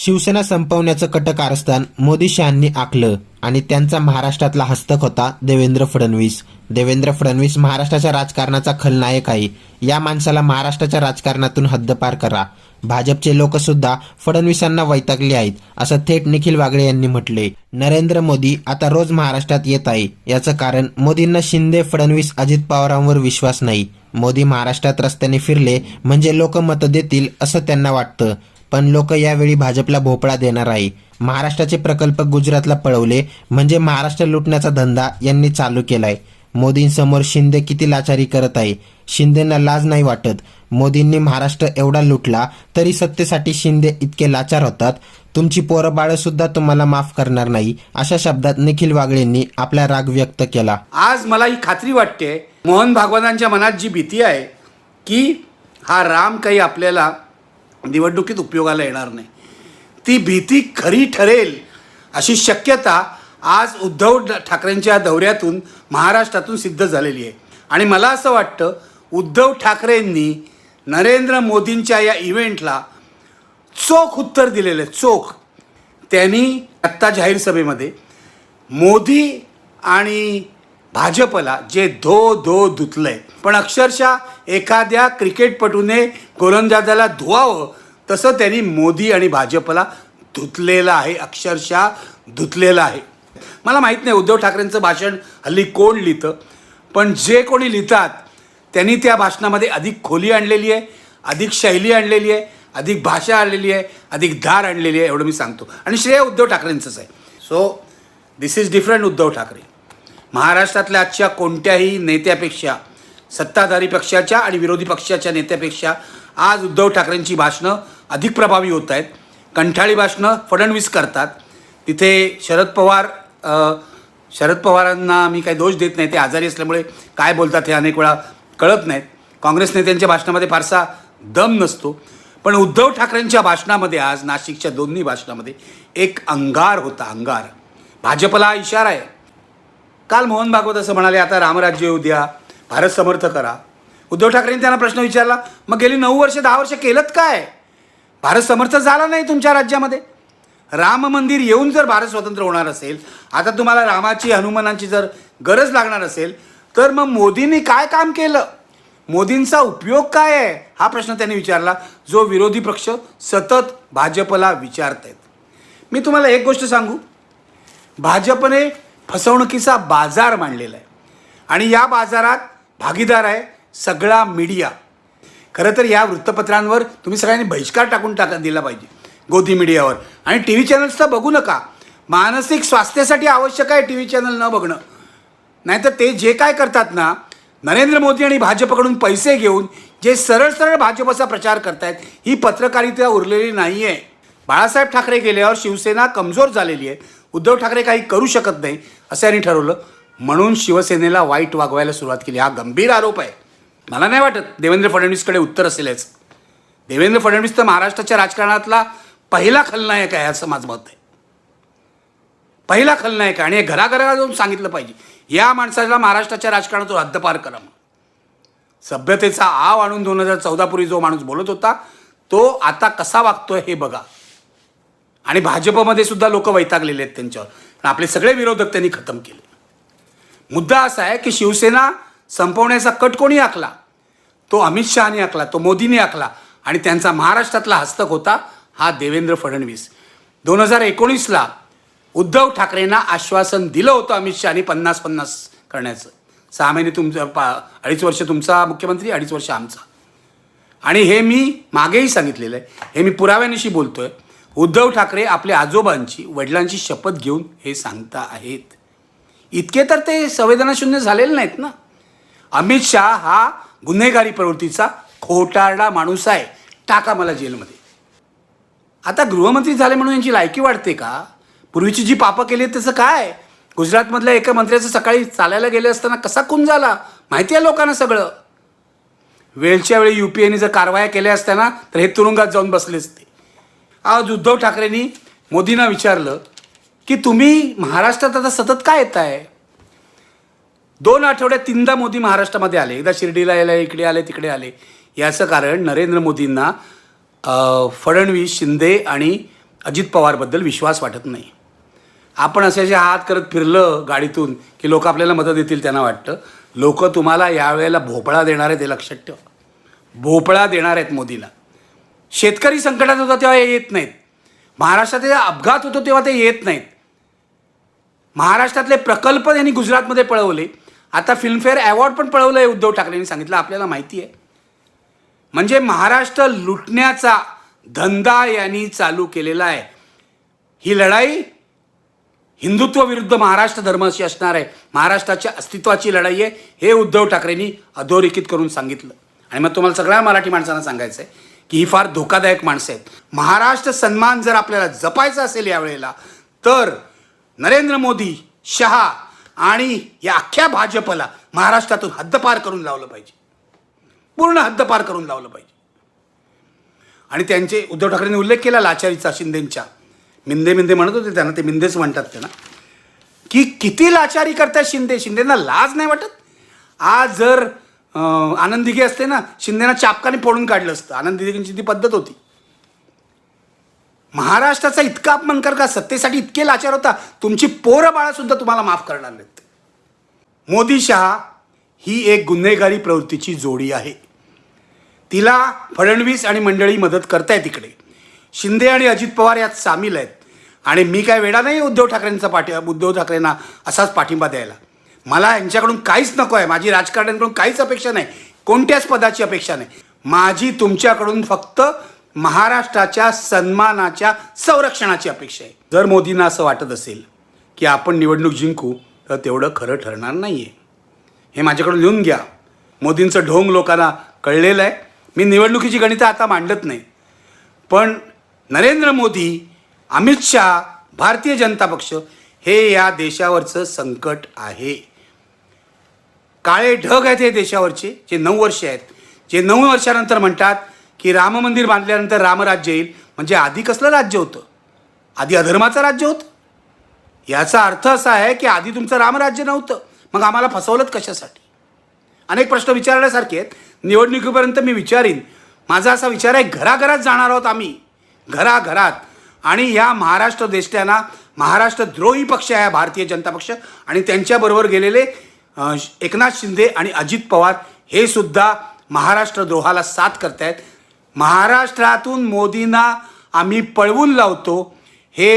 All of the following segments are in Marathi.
शिवसेना संपवण्याचं कट कारस्थान मोदी शहांनी आखलं आणि त्यांचा महाराष्ट्रातला हस्तक होता देवेंद्र फडणवीस. देवेंद्र फडणवीस महाराष्ट्राच्या राजकारणाचा खलनायक आहे या माणसाला महाराष्ट्राच्या राजकारणातून हद्दपार करा. भाजपचे लोकसुद्धा फडणवीसांना वैतागले आहेत असं थेट निखिल वागळे यांनी म्हटले. नरेंद्र मोदी आता रोज महाराष्ट्रात येत आहे याचं कारण मोदींना शिंदे फडणवीस अजित पवारांवर विश्वास नाही. मोदी महाराष्ट्रात रस्त्याने फिरले म्हणजे लोक मत देतील असं त्यांना वाटतं. पण लोक यावेळी भाजपला भोपळा देणार आहे. महाराष्ट्राचे प्रकल्प गुजरातला पळवले म्हणजे महाराष्ट्र लुटण्याचा धंदा यांनी चालू केलाय. मोदींसमोर शिंदे किती लाचारी करत आहे शिंदेना लाज नाही वाटत. मोदींनी महाराष्ट्र एवढा लुटला तरी सत्तेसाठी शिंदे इतके लाचार होतात. तुमची पोरं बाळ सुद्धा तुम्हाला माफ करणार नाही अशा शब्दात निखिल वागळेंनी आपला राग व्यक्त केला. आज मला ही खात्री वाटते मोहन भागवतांच्या मनात जी भीती आहे की हा राम काही आपल्याला निवडणुकीत उपयोगाला येणार नाही. ती भीती खरी ठरेल अशी शक्यता आज उद्धव ठाकरेंच्या दौऱ्यातून महाराष्ट्रातून सिद्ध झालेली आहे. आणि मला असं वाटतं उद्धव ठाकरेंनी नरेंद्र मोदींच्या या इव्हेंटला चोख उत्तर दिलेलं आहे चोख. त्यांनी आत्ता जाहीर सभेमध्ये मोदी आणि भाजपला जे धो धो धुतलंय. पण अक्षरशः एखाद्या क्रिकेटपटूने गोलंदाजाला धुवावं तसं त्यांनी मोदी आणि भाजपला धुतलेलं आहे अक्षरशः धुतलेलं आहे. मला माहीत नाही उद्धव ठाकरेंचं भाषण हल्ली कोण लिहितं पण जे कोणी लिहितात त्यांनी त्या भाषणामध्ये अधिक खोली आणलेली आहे अधिक शैली आणलेली आहे अधिक भाषा आणलेली आहे अधिक धार आणलेली आहे एवढं मी सांगतो. आणि श्रेय उद्धव ठाकरेंचंच आहे. So this is different Uddhav Thackeray. महाराष्ट्रातल्या आजच्या कोणत्याही नेत्यापेक्षा सत्ताधारी पक्षाच्या आणि विरोधी पक्षाच्या नेत्यापेक्षा आज उद्धव ठाकरेंची भाषणं अधिक प्रभावी होत आहेत. कंठाळी भाषणं फडणवीस करतात. तिथे शरद पवार शरद पवारांना मी काही दोष देत नाही ते आजारी असल्यामुळे काय बोलतात हे अनेक वेळा कळत नाहीत. काँग्रेस नेत्यांच्या भाषणामध्ये फारसा दम नसतो. पण उद्धव ठाकरेंच्या भाषणामध्ये आज नाशिकच्या दोन्ही भाषणामध्ये एक अंगार होता अंगार. भाजपला इशारा आहे. काल मोहन भागवत असं म्हणाले आता रामराज्य येऊ द्या भारत समर्थ करा. उद्धव ठाकरेंनी त्यांना प्रश्न विचारला मग गेली नऊ वर्ष दहा वर्ष केलंत काय? भारत समर्थ झाला नाही तुमच्या राज्यामध्ये? राम मंदिर येऊन जर भारत स्वतंत्र होणार असेल आता तुम्हाला रामाची हनुमानांची जर गरज लागणार असेल तर मग मोदींनी काय काम केलं? मोदींचा उपयोग काय आहे? हा प्रश्न त्यांनी विचारला जो विरोधी पक्ष सतत भाजपला विचारत आहेत मी तुम्हाला एक गोष्ट सांगू. भाजपने फसवणुकीचा बाजार मांडलेला आहे. आणि या बाजारात भागीदार आहे सगळा मीडिया. खरं तर या वृत्तपत्रांवर तुम्ही सगळ्यांनी बहिष्कार टाकून टाका दिला पाहिजे गोदी मीडियावर. आणि टी व्ही चॅनल्स तर बघू नका. मानसिक स्वास्थ्यासाठी आवश्यक आहे टी व्ही चॅनल न बघणं. नाहीतर ते जे काय करतात ना नरेंद्र मोदी आणि भाजपकडून पैसे घेऊन जे सरळ सरळ भाजपचा प्रचार करतायत ही पत्रकारिता उरलेली नाही आहे बाळासाहेब ठाकरे गेल्यावर शिवसेना कमजोर झालेली आहे. उद्धव ठाकरे काही करू शकत नाही असं यांनी ठरवलं. म्हणून शिवसेनेला वाईट वागवायला सुरुवात केली. हा गंभीर आरोप आहे. मला नाही वाटत देवेंद्र फडणवीसकडे उत्तर असेल याचं. देवेंद्र फडणवीस तर महाराष्ट्राच्या राजकारणातला पहिला खलनायक आहे असं माझं मत आहे. पहिला खलनायक आहे आणि हे घराघराला जाऊन सांगितलं पाहिजे. या माणसाला महाराष्ट्राच्या राजकारणातून हद्दपार करा म्हणून. सभ्यतेचा आव आणून दोन हजार चौदापूर्वी जो माणूस बोलत होता तो आता कसा वागतोय हे बघा. आणि भाजपमध्ये सुद्धा लोक वैतागलेले आहेत त्यांच्यावर. पण आपले सगळे विरोधक त्यांनी खतम केले. मुद्दा असा आहे की शिवसेना संपवण्याचा कट कोणी आखला? तो अमित शहाने आखला तो मोदीने आखला आणि त्यांचा महाराष्ट्रातला हस्तक होता हा देवेंद्र फडणवीस. दोन हजार एकोणीसला उद्धव ठाकरेंना आश्वासन दिलं होतं अमित शहाने पन्नास पन्नास करण्याचं. सहा महिने तुमचं पा अडीच वर्ष तुमचा मुख्यमंत्री अडीच वर्ष आमचा. आणि हे मी मागेही सांगितलेलं आहे. हे मी पुराव्यानिशी आहे उद्धव ठाकरे आपल्या आजोबांची वडिलांची शपथ घेऊन हे सांगता आहेत. इतके तर ते संवेदनाशून्य झालेले नाहीत ना? अमित शहा हा गुन्हेगारी प्रवृत्तीचा खोटारडा माणूस आहे टाका मला जेलमध्ये. आता गृहमंत्री झाले म्हणून यांची लायकी वाढते का? पूर्वीची जी पापं केली आहेत त्याचं काय? गुजरातमधल्या एका मंत्र्याचं सकाळी चालायला गेले असताना कसा खून झाला? माहिती आहे लोकांना सगळं. वेळच्या वेळी यू पी एने जर कारवाया केल्या असताना तर हे तुरुंगात जाऊन बसले असते आज उद्धव ठाकरेंनी मोदींना विचारलं की तुम्ही महाराष्ट्रात आता सतत काय येत आहे दोन आठवड्यात तीनदा मोदी महाराष्ट्रामध्ये आले. एकदा शिर्डीला आले इकडे आले तिकडे आले. याचं कारण नरेंद्र मोदींना फडणवीस शिंदे आणि अजित पवारबद्दल विश्वास वाटत नाही. आपण असे जे हात करत फिरलं गाडीतून की लोक आपल्याला मदत देतील त्यांना वाटतं. लोक तुम्हाला यावेळेला भोपळा देणार आहेत हे लक्षात ठेवा. भोपळा देणार आहेत मोदीला. शेतकरी संकटात होता तेव्हा हे येत नाहीत. महाराष्ट्रात अपघात होतो तेव्हा ते येत नाहीत. महाराष्ट्रातले प्रकल्प त्यांनी गुजरातमध्ये पळवले. आता फिल्मफेअर अवॉर्ड पण पळवलं आहे उद्धव ठाकरेंनी सांगितलं आपल्याला माहिती आहे म्हणजे महाराष्ट्र लुटण्याचा धंदा यांनी चालू केलेला आहे. ही लढाई हिंदुत्व विरुद्ध महाराष्ट्र धर्माशी असणार आहे. महाराष्ट्राच्या अस्तित्वाची लढाई आहे हे उद्धव ठाकरेंनी अधोरेखित करून सांगितलं. आणि मग तुम्हाला सगळ्या मराठी माणसांना सांगायचं आहे की ही फार धोकादायक माणसं आहेत. महाराष्ट्र सन्मान जर आपल्याला जपायचा असेल यावेळेला तर नरेंद्र मोदी शहा आणि या अख्ख्या भाजपला महाराष्ट्रातून हद्दपार करून लावलं पाहिजे. पूर्ण हद्दपार करून लावलं पाहिजे. आणि त्यांचे उद्धव ठाकरेंनी उल्लेख केला लाचारीचा शिंदेंच्या. मिंदे मिंदे म्हणत होते त्यांना ते मिंदेच म्हणतात त्यांना की किती लाचारी करतात शिंदे? शिंदेंना लाज नाही वाटत? आज जर अं, असते ना शिंदेना चापकाने फोडून काढलं असतं. आनंदिकेंची ती पद्धत होती. महाराष्ट्राचा इतका अपमान कर का सत्तेसाठी इतके लाचार होता तुमची पोरं बाळासुद्धा तुम्हाला माफ करणार नाहीत. मोदी शहा ही एक गुन्हेगारी प्रवृत्तीची जोडी आहे. तिला फडणवीस आणि मंडळी मदत करतायत तिकडे शिंदे आणि अजित पवार यात सामील आहेत. आणि मी काय वेळा नाही उद्धव ठाकरेंचा पाठी उद्धव ठाकरेंना असाच पाठिंबा द्यायला. मला यांच्याकडून काहीच नको आहे. माझी राजकारण्यांकडून काहीच अपेक्षा नाही. कोणत्याच पदाची अपेक्षा नाही. माझी तुमच्याकडून फक्त महाराष्ट्राच्या सन्मानाच्या संरक्षणाची अपेक्षा आहे. जर मोदींना असं वाटत असेल की आपण निवडणूक जिंकू तर तेवढं खरं ठरणार नाही आहे हे माझ्याकडून लिहून घ्या. मोदींचं ढोंग लोकांना कळलेलं आहे. मी निवडणुकीची गणितं आता मांडत नाही. पण नरेंद्र मोदी अमित शहा भारतीय जनता पक्ष हे या देशावरचं संकट आहे. काळे ढग आहेत हे देशावरचे जे नऊ वर्ष आहेत. जे नऊ वर्षानंतर म्हणतात की राम मंदिर बांधल्यानंतर रामराज्य येईल. म्हणजे आधी कसलं राज्य होतं? आधी अधर्माचं राज्य होतं? याचा अर्थ असा आहे की आधी तुमचं रामराज्य नव्हतं. मग आम्हाला फसवलं कशासाठी? अनेक प्रश्न विचारण्यासारखे आहेत. निवडणुकीपर्यंत मी विचारीन. माझा असा विचार आहे घराघरात जाणार आहोत आम्ही. घराघरात. आणि या महाराष्ट्र देशट्यांना महाराष्ट्र द्रोही पक्ष आहे भारतीय जनता पक्ष. आणि त्यांच्याबरोबर गेलेले एकनाथ शिंदे आणि अजित पवार हे सुद्धा महाराष्ट्र द्रोहाला साथ करतायत. महाराष्ट्रातून मोदींना आम्ही पळवून लावतो हे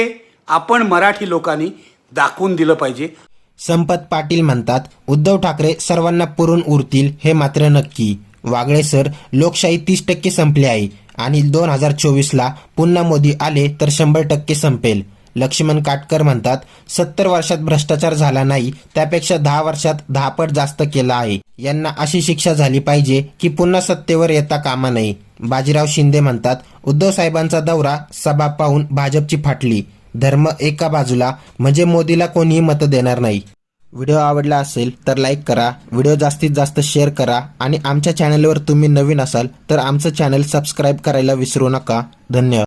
आपण मराठी लोकांनी दाखवून दिलं पाहिजे. संपत पाटील म्हणतात उद्धव ठाकरे सर्वांना पुरून उरतील हे मात्र नक्की. वागळे सर लोकशाही तीस टक्के संपली आहे आणि दोन हजार चोवीसला पुन्हा मोदी आले तर शंभर टक्के संपेल. लक्ष्मण काटकर म्हणतात सत्तर वर्षात भ्रष्टाचार झाला नाही त्यापेक्षा दहा वर्षात दहा पट जास्त केला आहे. यांना अशी शिक्षा झाली पाहिजे की पुन्हा सत्तेवर येता कामा नये. बाजीराव शिंदे म्हणतात उद्धव साहेबांचा दौरा सभा पाहून भाजपची फाटली. धर्म एका बाजूला म्हणजे मोदीला कोणीही मतं देणार नाही. व्हिडिओ आवडला असेल तर लाईक करा व्हिडिओ जास्तीत जास्त शेअर करा आणि आमच्या चॅनलवर तुम्ही नवीन असाल तर आमचं चॅनल सबस्क्राईब करायला विसरू नका. धन्यवाद.